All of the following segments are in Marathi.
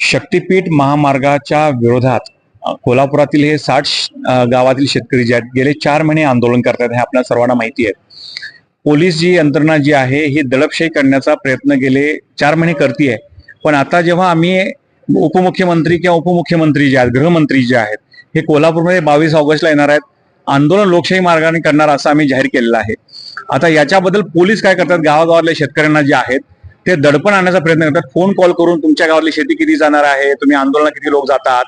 शक्तीपीठ महामार्गाच्या विरोधात कोल्हापुरातील हे साठ गावातील शेतकरी जे आहेत गेले चार महिने आंदोलन करतात हे आपल्या सर्वांना माहिती आहे. पोलीस जी यंत्रणा जी आहे ही दडपशाही करण्याचा प्रयत्न गेले चार महिने करते पण आता जेव्हा आम्ही उपमुख्यमंत्री किंवा उपमुख्यमंत्री जे आहेत गृहमंत्री जे आहेत हे कोल्हापूरमध्ये बावीस ऑगस्टला येणार आहेत आंदोलन लोकशाही मार्गाने करणार असं आम्ही जाहीर केलेलं आहे. आता याच्याबद्दल पोलीस काय करतात? गावागावातल्या शेतकऱ्यांना जे आहेत ते दडपण आणण्याचा प्रयत्न करतात. फोन कॉल करून तुमच्या गावातली शेती किती जाणार आहे तुम्ही आंदोलनात किती लोक जातात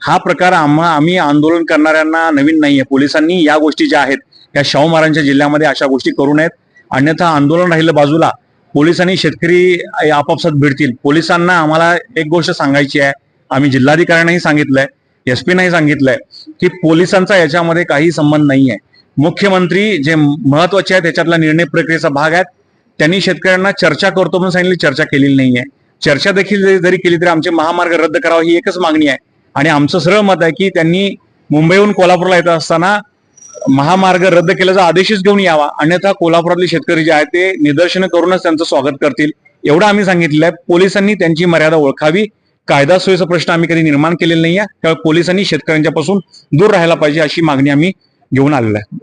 हा प्रकार आम्हा आम्ही आंदोलन करणाऱ्यांना नवीन नाहीये. पोलिसांनी या गोष्टी ज्या आहेत या शाहू महाराजांच्या जिल्ह्यामध्ये अशा गोष्टी करू नयेत. अन्यथा आंदोलन राहिलं बाजूला. पोलिसांनी शेतकरी आपापसात भिडतील. पोलिसांना आम्हाला एक गोष्ट सांगायची आहे. आम्ही जिल्हाधिकाऱ्यांनाही सांगितलंय एस पीनाही सांगितलंय की पोलिसांचा याच्यामध्ये काही संबंध नाही आहे मुख्यमंत्री जे महत्त्वाचे आहेत त्याच्यातला निर्णय प्रक्रियेचा भाग आहेत. त्यांनी शेतकऱ्यांना चर्चा करतो म्हणून सांगितली चर्चा केलेली नाहीये. चर्चा देखील जरी- केली तरी आमचे महामार्ग रद्द करावा ही एकच मागणी आहे. आणि आमचं सरळ मत आहे की त्यांनी मुंबईहून कोल्हापूरला येत असताना महामार्ग रद्द केल्याचा आदेशच घेऊन यावा. अन्यथा कोल्हापुरातले शेतकरी जे आहेत ते निदर्शनं करूनच त्यांचं स्वागत करतील. एवढं आम्ही सांगितलेलं आहे पोलिसांनी त्यांची मर्यादा ओळखावी. कायदा सोयीचा प्रश्न आम्ही कधी निर्माण केलेला नाहीये. त्यामुळे पोलिसांनी शेतकऱ्यांच्या पासून दूर राहायला पाहिजे अशी मागणी आम्ही घेऊन आलेलो आहे.